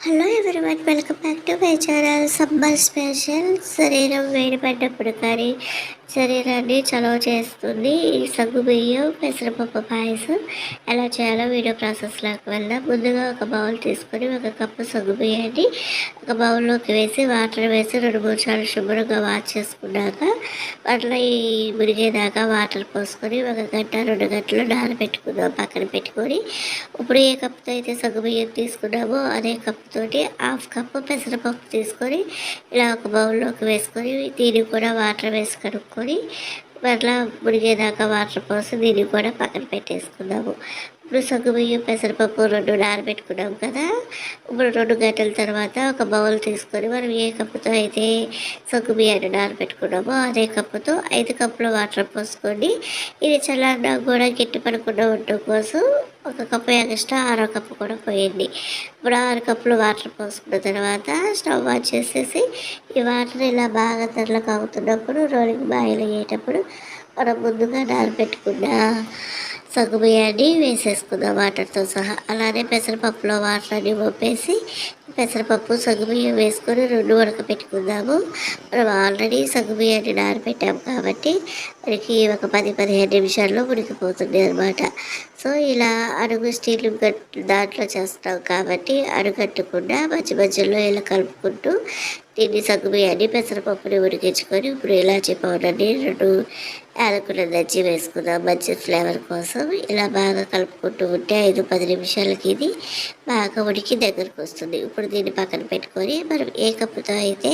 Hello everyone welcome back to my channel summer special శరీరం వేడిపడ్డప్పుడు కానీ శరీరాన్ని చలవ చేస్తుంది. ఈ సగ్గు బియ్యం పెసరపప్పు పాయసం ఎలా చేయాలో వీడియో ప్రాసెస్లోకి వెళ్దాం. ముందుగా ఒక బౌల్ తీసుకొని ఒక కప్పు సగ్గు బియ్యాన్ని ఒక బౌల్లోకి వేసి వాటర్ వేసి రెండు మూడు సార్లు శుభ్రంగా వాష్ చేసుకున్నాక వాటిలో ఈ మురిగేదాకా వాటర్ పోసుకొని ఒక గంట రెండు గంటలు నానబెట్టుకుందాం. పక్కన పెట్టుకొని ఇప్పుడు ఏ కప్పుతో అయితే సగ్గు బియ్యం తీసుకున్నామో అదే కప్పుతోటి హాఫ్ కప్పు పెసరపప్పు తీసుకొని ఇలా ఒక బౌల్లోకి వేసుకొని దీన్ని కూడా వాటర్ వేసి కడుక్కొని చేసుకొని మరలా మునిగేదాకా వాటర్ పోసి దీన్ని కూడా పక్కన పెట్టేసుకుందాము. ఇప్పుడు సగ్గు బియ్యం పెసరపప్పు రెండు నానబెట్టుకున్నాం కదా. ఇప్పుడు రెండు గంటల తర్వాత ఒక బౌల్ తీసుకొని మనం ఏ కప్పుతో అయితే సగ్గు బియ్యాన్ని నానబెట్టుకున్నామో అదే కప్పుతో ఐదు కప్పుల వాటర్ పోసుకొని ఇది చల్లారినా కూడా గట్టి పడకుండా ఉండటం కోసం ఒక కప్పు ఎక్స్ట్రా ఆరో కప్పు కూడా పోయండి. ఇప్పుడు ఆరు కప్పులు వాటర్ పోసుకున్న తర్వాత స్టవ్ ఆన్ చేసేసి ఈ వాటర్ ఇలా బాగా తెరలకు అవుతున్నప్పుడు రోలింగ్ బాయిల్ అయ్యేటప్పుడు మనం ముందుగా నానబెట్టుకున్న సగ్గు బియ్యాన్ని వేసేసుకుందాం వాటర్తో సహా. అలానే పెసరపప్పులో వాటర్ అన్ని పంపేసి పెసరపప్పు సగ్గుబియ్యం వేసుకొని రెండు ఉడకపెట్టుకుందాము. మనం ఆల్రెడీ సగ్గుబియ్యాన్ని నానబెట్టాము కాబట్టి మనకి ఒక పది పదిహేను నిమిషాల్లో ఉడికిపోతుంది అనమాట సో ఇలా అడుగు స్టీల్ దాంట్లో చేస్తాం కాబట్టి అడుగట్టకుండా మధ్య మధ్యలో ఇలా కలుపుకుంటూ దీన్ని సగ్గుబియ్యాన్ని పెసరపప్పుని ఉడికించుకొని ఇప్పుడు ఇలాచీ పౌడర్ని రెండు యాలకుల దంచి వేసుకుందాం మంచి ఫ్లేవర్ కోసం. ఇలా బాగా కలుపుకుంటూ ఉంటే ఐదు పది నిమిషాలకి ఇది బాగా ఉడికి దగ్గరకు వస్తుంది. ఇప్పుడు దీన్ని పక్కన పెట్టుకొని మనం ఏ కప్పుతో అయితే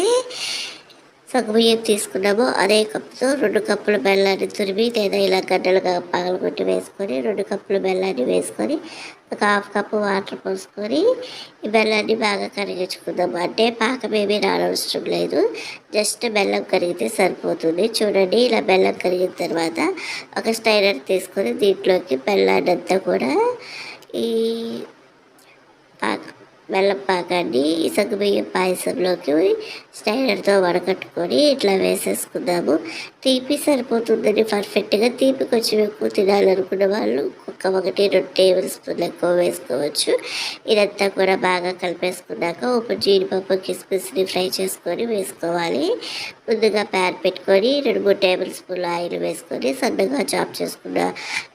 సగబియ్యం తీసుకున్నామో అదే కప్పుతో రెండు కప్పుల బెల్లాన్ని తురిమి లేదా ఇలా గడ్డలుగా పగలగొట్టి వేసుకొని రెండు కప్పుల బెల్లాన్ని వేసుకొని ఒక హాఫ్ కప్పు వాటర్ పోసుకొని ఈ బెల్లాన్ని బాగా కరిగించుకుందాం. అంటే పాకం ఏమీ రానవసరం లేదు. జస్ట్ బెల్లం కరిగితే సరిపోతుంది. చూడండి ఇలా బెల్లం కరిగిన తర్వాత ఒక స్టైనర్ తీసుకొని దీంట్లోకి బెల్లాన్ని అంతా కూడా ఈ పాకం బెల్లం పాకాన్ని బియ్యం పాయసంలోకి స్టైనర్తో వడకట్టుకొని ఇట్లా వేసేసుకుందాము. తీపి సరిపోతుందని పర్ఫెక్ట్గా తీపి కొంచెం ఎక్కువ తినాలనుకున్న వాళ్ళు ఒక ఒకటి రెండు టేబుల్ స్పూన్ ఎక్కువ వేసుకోవచ్చు. ఇదంతా కూడా బాగా కలిపేసుకున్నాక ఒక జీడిపప్పు కిస్మిస్ని ఫ్రై చేసుకొని వేసుకోవాలి. ముందుగా ప్యాన్ పెట్టుకొని రెండు మూడు టేబుల్ స్పూన్లు ఆయిల్ వేసుకొని సన్నగా చాప్ చేసుకున్న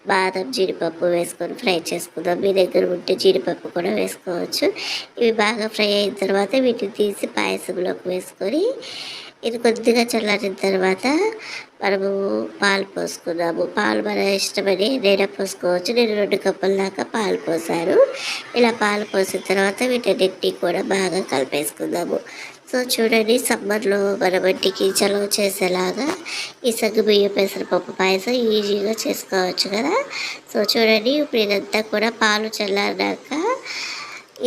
బాదం జీడిపప్పు వేసుకొని ఫ్రై చేసుకుందాం. మీ దగ్గర ఉంటే జీడిపప్పు కూడా వేసుకోవచ్చు. ఇవి బాగా ఫ్రై అయిన తర్వాత వీటిని తీసి పాయసంలోకి వేసుకొని ఇది కొద్దిగా చల్లారిన తర్వాత మనము పాలు పోసుకుందాము. పాలు మన ఇష్టమని నేను పోసుకోవచ్చు. నేను రెండు కప్పుల దాకా పాలు పోసాను. ఇలా పాలు పోసిన తర్వాత వీటన్నిటిని కూడా బాగా కలిపేసుకుందాము. సో చూడండి సమ్మర్లో మన వంటికి చలవ చేసేలాగా ఈ సగ్గు బియ్య పెసరపప్పు పాయసం ఈజీగా చేసుకోవచ్చు కదా. సో చూడండి ఇప్పుడు ఇదంతా కూడా పాలు చల్లారినాక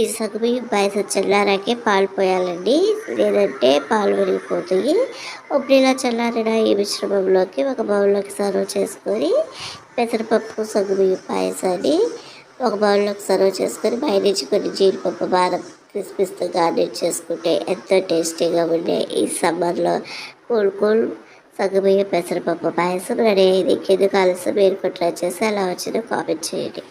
ఈ సగ్గుబియ్యం పాయసం చల్లారాకే పాలు పోయాలండి. లేదంటే పాలు విరిగిపోతాయి. ఇప్పుడు ఇలా చల్లారిన ఈ మిశ్రమంలోకి ఒక బౌల్లోకి సర్వ్ చేసుకొని పెసరపప్పు సగ్గుబియ్యం పాయసాన్ని ఒక బౌల్లోకి సర్వ్ చేసుకొని పైనుంచి కొన్ని జీడిపప్పు బాదం పిస్పిస్తూ గార్నిష్ చేసుకుంటే ఎంతో టేస్టీగా ఉండే ఈ సమ్మర్లో కూల్ కూల్ సగ్గుబియ్యం పెసరపప్పు పాయసం రెడీ అయింది. కింద కలిసి మీరు ట్రై చేసి అలా వచ్చిన కామెంట్ చేయండి.